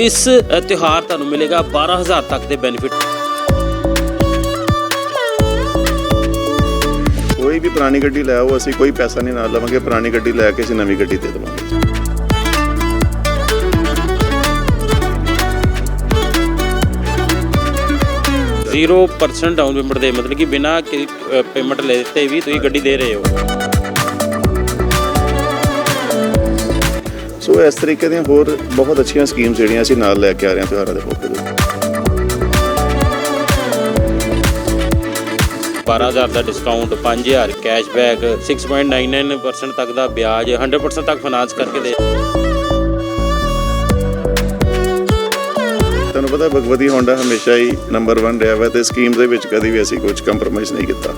ਇਸ ਤਿਉਹਾਰ ਤੁਹਾਨੂੰ ਮਿਲੇਗਾ 12000 ਤੱਕ ਦੇ ਬੈਨੀਫਿਟ ਕੋਈ ਵੀ ਪੁਰਾਣੀ ਗੱਡੀ ਲੈ ਆਓ ਅਸੀਂ ਕੋਈ ਪੈਸਾ ਨਹੀਂ ਨਾਲ ਲਵਾਂਗੇ ਪੁਰਾਣੀ ਗੱਡੀ ਲੈ ਕੇ ਅਸੀਂ ਨਵੀਂ ਗੱਡੀ ਦੇ ਦੇਵਾਂਗੇ। 0% ਡਾਊਨ ਪੇਮੈਂਟ ਦੇ ਮਤਲਬ ਕਿ ਬਿਨਾ ਪੇਮੈਂਟ ਲੈ ਦਿੱਤੇ ਵੀ ਤੁਸੀਂ ਗੱਡੀ ਦੇ ਰਹੇ ਹੋ। ਸੋ ਇਸ ਤਰੀਕੇ ਦੀਆਂ ਹੋਰ ਬਹੁਤ ਅੱਛੀਆਂ ਸਕੀਮਸ ਜਿਹੜੀਆਂ ਅਸੀਂ ਨਾਲ ਲੈ ਕੇ ਆ ਰਹੇ ਹਾਂ ਤਿਉਹਾਰਾਂ ਦੇ ਮੌਕੇ ਤੇ। 12000 ਦਾ ਡਿਸਕਾਊਂਟ 5000 ਕੈਸ਼ਬੈਕ 6.99% ਤੱਕ ਦਾ ਵਿਆਜ 100% ਤੱਕ ਫਾਈਨਾਂਸ ਕਰਕੇ ਦੇ ਤੁਹਾਨੂੰ ਪਤਾ ਭਗਵਤੀ ਹੋਂਡਾ ਹਮੇਸ਼ਾ ਹੀ ਨੰਬਰ 1 ਰਿਹਾ ਵਾ ਤੇ ਸਕੀਮ ਦੇ ਵਿੱਚ ਕਦੀ ਵੀ ਅਸੀਂ ਕੁਝ ਕੰਪਰੋਮਾਈਜ਼ ਨਹੀਂ ਕੀਤਾ।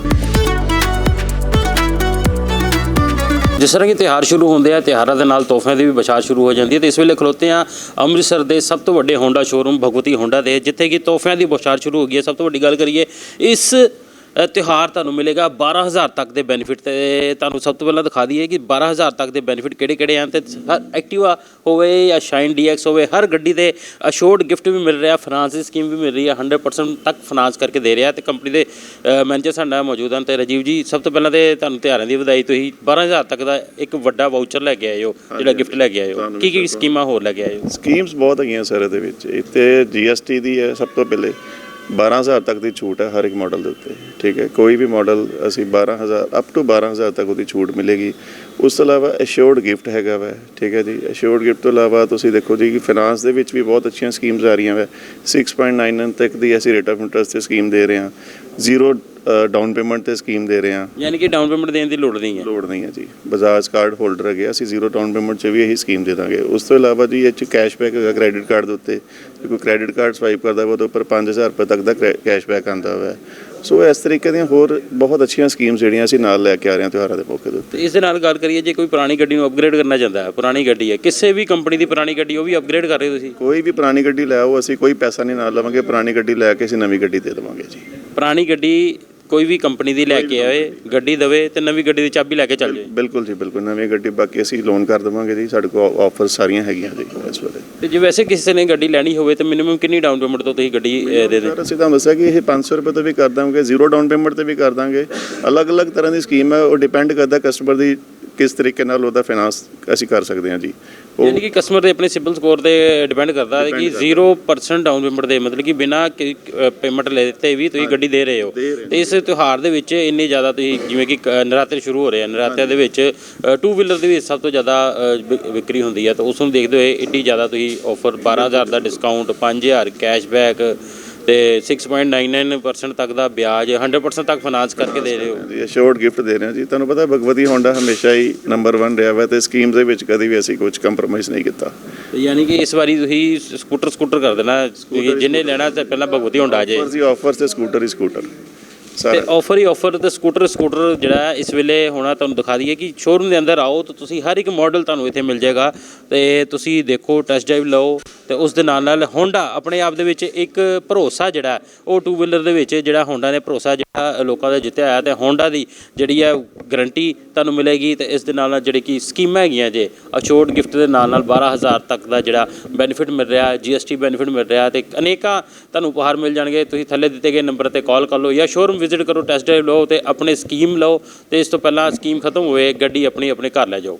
ਜਿਸ ਤਰ੍ਹਾਂ ਕਿ ਤਿਉਹਾਰ ਸ਼ੁਰੂ ਹੁੰਦੇ ਆ, ਤਿਉਹਾਰਾਂ ਦੇ ਨਾਲ ਤੋਹਫਿਆਂ ਦੀ ਵੀ ਬਚਾਅ ਸ਼ੁਰੂ ਹੋ ਜਾਂਦੀ ਹੈ। ਤੇ ਇਸ ਵੇਲੇ ਖਲੋਤੇ ਆ ਅੰਮ੍ਰਿਤਸਰ ਦੇ ਸਭ ਤੋਂ ਵੱਡੇ ਹੋਂਡਾ ਸ਼ੋਰੂਮ ਭਗਵਤੀ ਹੋਂਡਾ ਦੇ, ਜਿੱਥੇ ਕਿ ਤੋਹਫਿਆਂ ਦੀ ਬਚਾਅ ਸ਼ੁਰੂ ਹੋ ਗਈ ਹੈ। ਸਭ ਤੋਂ ਵੱਡੀ ਗੱਲ ਕਰੀਏ, ਇਸ ਤਿਉਹਾਰ ਤੁਹਾਨੂੰ ਮਿਲੇਗਾ 12000 ਤੱਕ ਦੇ ਬੈਨੀਫਿਟ ਤੇ ਤੁਹਾਨੂੰ ਸਭ ਤੋਂ ਪਹਿਲਾਂ ਦਿਖਾ ਦਈਏ ਕਿ 12000 ਤੱਕ ਦੇ ਬੈਨੀਫਿਟ ਕਿਹੜੇ ਕਿਹੜੇ ਹਨ ਤੇ ਹਰ ਐਕਟਿਵਾ ਹੋਵੇ ਜਾਂ ਸ਼ਾਈਨ ਡੀਐਕਸ ਹੋਵੇ ਹਰ ਗੱਡੀ ਦੇ ਅਸ਼ੋਰਡ ਗਿਫਟ ਵੀ ਮਿਲ ਰਿਹਾ ਫਾਈਨਾਂਸ ਦੀ ਸਕੀਮ ਵੀ ਮਿਲ ਰਹੀ ਹੈ 100% ਤੱਕ ਫਾਈਨਾਂਸ ਕਰਕੇ ਦੇ ਰਿਹਾ ਤੇ ਕੰਪਨੀ ਦੇ ਮੈਨੇਜਰ ਸਾਡੇ ਮੌਜੂਦ ਹਨ ਤੇ ਰਾਜੀਵ ਜੀ ਸਭ ਤੋਂ ਪਹਿਲਾਂ ਤੇ ਤੁਹਾਨੂੰ ਤਿਉਹਾਰਾਂ ਦੀ ਵਧਾਈ ਤੁਸੀਂ 12000 ਤੱਕ ਦਾ ਇੱਕ ਵੱਡਾ ਵਾਊਚਰ ਲੈ ਕੇ ਆਏ ਹੋ ਜਿਹੜਾ ਗਿਫਟ ਲੈ ਕੇ ਆਏ ਹੋ ਤੁਹਾਨੂੰ ਕੀ ਕੀ ਸਕੀਮਾਂ ਹੋਰ ਲੈ ਕੇ ਆਏ ਹੋ ਸਕੀਮਸ ਬਹੁਤ ਹੈਗੀਆਂ ਸਰ ਇਹਦੇ ਵਿੱਚ ਇੱਥੇ ਜੀਐਸਟੀ ਦੀ ਹੈ ਸਭ ਤੋਂ ਪਹਿਲੇ 12000 ਤੱਕ ਦੀ ਛੂਟ ਹੈ ਹਰ ਇੱਕ ਮਾਡਲ ਦੇ ਉੱਤੇ, ਠੀਕ ਹੈ? ਕੋਈ ਵੀ ਮਾਡਲ ਅਸੀਂ 12000 ਅਪ ਟੂ 12000 ਤੱਕ ਉਹਦੀ ਛੂਟ ਮਿਲੇਗੀ। ਉਸ ਤੋਂ ਇਲਾਵਾ ਅਸ਼ੋਰਡ ਗਿਫਟ ਹੈਗਾ ਵਾ, ਠੀਕ ਹੈ ਜੀ? ਅਸ਼ੋਰਡ ਗਿਫਟ ਤੋਂ ਇਲਾਵਾ ਤੁਸੀਂ ਦੇਖੋ ਜੀ ਕਿ ਫਾਈਨਾਂਸ ਦੇ ਵਿੱਚ ਵੀ ਬਹੁਤ ਅੱਛੀਆਂ ਸਕੀਮਸ ਆ ਰਹੀਆਂ ਵਾ। 6.99 ਤੱਕ ਦੀ ਅਸੀਂ ਰੇਟ ਆਫ ਇੰਟਰਸਟ ਤੇ ਸਕੀਮ ਦੇ ਰਹੇ ਹਾਂ। ਜ਼ੀਰੋ ਡਾਊਨ ਪੇਮੈਂਟ ਤੇ ਸਕੀਮ ਦੇ ਰਹੇ ਹਾਂ। ਯਾਨੀ ਕਿ ਡਾਊਨ ਪੇਮੈਂਟ ਦੇਣ ਦੀ ਲੋੜ ਨਹੀਂ ਹੈ। ਲੋੜ ਨਹੀਂ ਹੈ ਜੀ। ਬਜਾਜ ਕਾਰਡ ਹੋਲਡਰ ਹੈਗੇ ਅਸੀਂ ਜ਼ੀਰੋ ਡਾਊਨ ਪੇਮੈਂਟ 'ਚ ਵੀ ਇਹੀ ਸਕੀਮ ਦੇ ਦਾਂਗੇ। ਉਸ ਤੋਂ ਇਲਾਵਾ ਜੀ ਇਹ 'ਚ ਕੈਸ਼ਬੈਕ ਹੈਗਾ ਕ੍ਰੈਡਿਟ ਕਾਰਡ ਦੇ ਉੱਤੇ। ਜੇ ਕੋਈ ਕ੍ਰੈਡਿਟ ਕਾਰਡ ਸਵਾਈਪ ਕਰਦਾ ਉਹਦੇ ਉੱਪਰ 5000 ਰੁਪਏ ਤੱਕ ਦਾ ਕੈਸ਼ਬੈਕ ਆਂਦਾ ਵਾ। ਸੋ ਇਸ ਤਰੀਕੇ ਦੀਆਂ ਹੋਰ ਬਹੁਤ ਅੱਛੀਆਂ ਸਕੀਮਸ ਜਿਹੜੀਆਂ ਅਸੀਂ ਨਾਲ ਲੈ ਕੇ ਆ ਰਹੇ ਹਾਂ ਤਿਉਹਾਰਾਂ ਦੇ ਮੌਕੇ ਦੇ ਉੱਤੇ। ਤੇ ਇਸ ਦੇ ਨਾਲ ਗੱਲ ਕਰੀਏ ਜੇ ਕੋਈ ਪੁਰਾਣੀ ਗੱਡੀ ਨੂੰ ਅਪਗ੍ਰੇਡ ਕਰਨਾ ਚਾਹੁੰਦਾ ਹੈ ਪੁਰਾਣੀ ਗੱਡੀ ਹੈ ਕਿਸੇ ਵੀ ਕੰਪਨੀ ਦੀ ਪੁਰਾਣੀ ਗੱਡੀ ਉਹ ਵੀ ਅਪਗ੍ਰੇਡ ਕਰ ਰਹੇ ਹੋ ਤੁਸੀਂ? ਕੋਈ ਵੀ ਪੁਰਾਣੀ ਗੱਡੀ ਲੈ ਆਓ ਅਸੀਂ ਕੋਈ ਪੈਸਾ ਨਹੀਂ ਨਾਲ ਲਵਾਂਗੇ। ਪੁਰਾਣੀ ਗੱਡੀ ਲੈ ਕੇ ਅਸੀਂ ਨਵੀਂ ਗੱਡੀ ਦੇ ਦੇਵਾਂਗੇ ਜੀ। ਪੁਰਾਣੀ ਗੱਡੀ ਕੋਈ ਵੀ ਕੰਪਨੀ ਦੀ ਲੈ ਕੇ ਆਵੇ ਗੱਡੀ ਦਵੇ ਤੇ ਨਵੀਂ ਗੱਡੀ ਦੀ ਚਾਬੀ ਲੈ ਕੇ ਚੱਲ ਜਾਏ। ਬਿਲਕੁਲ ਜੀ ਬਿਲਕੁਲ। ਨਵੀਂ ਗੱਡੀ ਬਾਕੀ ਅਸੀਂ ਲੋਨ ਕਰ ਦੇਵਾਂਗੇ ਜੀ। ਸਾਡੇ ਕੋਲ ਆਫਰ ਸਾਰੀਆਂ ਹੈਗੀਆਂ ਜੀ ਇਸ ਵੇਲੇ। ਤੇ ਜੇ ਵੈਸੇ ਕਿਸੇ ਨੇ ਗੱਡੀ ਲੈਣੀ ਹੋਵੇ ਤਾਂ ਮਿਨੀਮਮ ਕਿੰਨੀ ਡਾਊਨ ਪੇਮੈਂਟ ਤੋਂ ਤੁਸੀਂ ਗੱਡੀ ਦੇ ਦੇ ਸਰ ਅਸੀਂ ਤੁਹਾਨੂੰ ਦੱਸਿਆ ਕਿ ਇਹ 500 ਰੁਪਏ ਤੋਂ ਵੀ ਕਰ ਦਾਂਗੇ ਜ਼ੀਰੋ ਡਾਊਨ ਪੇਮੈਂਟ ਤੇ ਵੀ ਕਰ ਦਾਂਗੇ। ਅਲੱਗ-ਅਲੱਗ ਤਰ੍ਹਾਂ ਦੀ ਸਕੀਮ ਹੈ ਉਹ ਡਿਪੈਂਡ ਕਰਦਾ ਕਸਟਮਰ ਦੀ ਕਿਸ ਤਰੀਕੇ ਨਾਲ ਉਹਦਾ ਫਾਈਨਾਂਸ ਅਸੀਂ ਕਰ ਸਕਦੇ ਹਾਂ ਜੀ? ਯਾਨੀ ਕਿ ਕਸਟਮਰ ਦੇ ਆਪਣੇ ਸਿਬਲ ਸਕੋਰ ਤੇ ਡਿਪੈਂਡ ਕਰਦਾ ਹੈ ਕਿ 0% ਡਾਊਨ ਪੇਮੈਂਟ ਦੇ ਮਤਲਬ ਕਿ ਬਿਨਾ ਪੇਮੈਂਟ ਲੈ ਦਿੱਤੇ ਵੀ ਤੁਸੀਂ ਗੱਡੀ ਦੇ ਰਹੇ ਹੋ। ਤੇ ਇਸ ਤਿਉਹਾਰ ਦੇ ਵਿੱਚ ਇੰਨੀ ਜ਼ਿਆਦਾ ਤੁਸੀਂ ਜਿਵੇਂ ਕਿ ਨਰਾਤੇ ਸ਼ੁਰੂ ਹੋ ਰਹੇ ਆ। ਨਰਾਤਿਆਂ ਦੇ ਵਿੱਚ ਟੂ ਵੀਲਰ ਦੇ ਵਿੱਚ ਸਭ ਤੋਂ ਜ਼ਿਆਦਾ ਵਿ- ਵਿਕਰੀ ਹੁੰਦੀ ਹੈ ਤਾਂ ਉਸ ਨੂੰ ਦੇਖਦੇ ਹੋਏ ਇੰਨੀ ਜ਼ਿਆਦਾ ਤੁਸੀਂ ਆਫਰ 12000 ਦਾ ਡਿਸਕਾਊਂਟ 5000 ਕੈਸ਼ਬੈਕ ਤੇ 6.99% ਤੱਕ ਦਾ ਵਿਆਜ 100% ਤੱਕ ਫਾਈਨਾਂਸ ਕਰਕੇ ਦੇ ਰਹੇ ਹੋ। ਜੀ ਅਸ਼ੋਰਡ ਗਿਫਟ ਦੇ ਰਹੇ ਹਾਂ ਜੀ। ਤੁਹਾਨੂੰ ਪਤਾ ਭਗਵਤੀ ਹੋਂਡਾ ਹਮੇਸ਼ਾ ਹੀ ਨੰਬਰ 1 ਰਿਹਾ ਵਾ ਤੇ ਸਕੀਮ ਦੇ ਵਿੱਚ ਕਦੀ ਵੀ ਅਸੀਂ ਕੁਝ ਕੰਪਰੋਮਾਈਜ਼ ਨਹੀਂ ਕੀਤਾ। ਯਾਨੀ ਕਿ ਇਸ ਵਾਰੀ ਤੁਸੀਂ ਸਕੂਟਰ ਸਕੂਟਰ ਕਰ ਦੇਣਾ। ਜਿਹਨੇ ਲੈਣਾ ਤਾਂ ਪਹਿਲਾਂ ਭਗਵਤੀ ਹੋਂਡਾ ਆ ਜਾਏ ਆਫਰ ਤੇ ਸਕੂਟਰ ਹੀ ਸਕੂਟਰ ਤੇ ਸਾਰਾ ਆਫਰ ਹੀ ਆਫਰ ਤੇ ਸਕੂਟਰ ਸਕੂਟਰ ਜਿਹੜਾ ਹੈ ਇਸ ਵੇਲੇ ਹੋਣਾ ਤੁਹਾਨੂੰ ਦਿਖਾ ਦਈਏ ਕਿ ਸ਼ੋਰੂਮ ਦੇ ਅੰਦਰ ਆਓ ਤਾਂ ਤੁਸੀਂ ਹਰ ਇੱਕ ਮਾਡਲ ਤੁਹਾਨੂੰ ਇੱਥੇ ਮਿਲ ਜਾਏਗਾ ਤੇ ਤੁਸੀਂ ਦੇਖੋ ਟੈਸਟ ਡਰਾਈਵ ਲਓ ਤੇ ਉਸ ਦੇ ਨਾਲ ਨਾਲ ਹੋਂਡਾ ਆਪਣੇ ਆਪ ਦੇ ਵਿੱਚ ਇੱਕ ਭਰੋਸਾ ਜਿਹੜਾ ਹੈ, ਉਹ ਟੂ ਵੀਲਰ ਦੇ ਵਿੱਚ ਜਿਹੜਾ ਹੋਂਡਾ ਨੇ ਭਰੋਸਾ ਜਿਹੜਾ ਲੋਕਾਂ ਦਾ ਜਿੱਤਿਆ ਹੈ ਤੇ ਹੋਂਡਾ ਦੀ ਜਿਹੜੀ ਹੈ ਗਾਰੰਟੀ ਤੁਹਾਨੂੰ ਮਿਲੇਗੀ ਤੇ ਇਸ ਦੇ ਨਾਲ ਨਾਲ ਜਿਹੜੀ ਕਿ ਸਕੀਮਾਂ ਹੈਗੀਆਂ ਜੇ ਅਸ਼ੋਰਡ ਗਿਫਟ ਦੇ ਨਾਲ ਨਾਲ 12000 ਤੱਕ ਦਾ ਜਿਹੜਾ ਬੈਨੀਫਿਟ ਮਿਲ ਰਿਹਾ ਹੈ ਜੀਐਸਟੀ ਬੈਨੀਫਿਟ ਮਿਲ ਰਿਹਾ ਤੇ ਅਨੇਕਾਂ ਤੁਹਾਨੂੰ ਉਪਹਾਰ ਮਿਲ ਜਾਣਗੇ। ਤੁਸੀਂ ਥੱਲੇ ਦਿੱਤੇ ਗਏ ਨੰਬਰ ਤੇ ਕਾਲ ਕਰ ਲਓ ਜਾਂ ਸ਼ੋਰੂਮ ਵਿਜ਼ਿਟ ਕਰੋ ਟੈਸਟ ਡਰਾਈਵ ਲਓ ਤੇ ਆਪਣੇ ਸਕੀਮ ਲਓ ਤੇ ਇਸ ਤੋਂ ਪਹਿਲਾਂ ਸਕੀਮ ਖਤਮ ਹੋਏ, ਗੱਡੀ ਆਪਣੀ ਆਪਣੇ ਘਰ ਲੈ ਜਾਓ।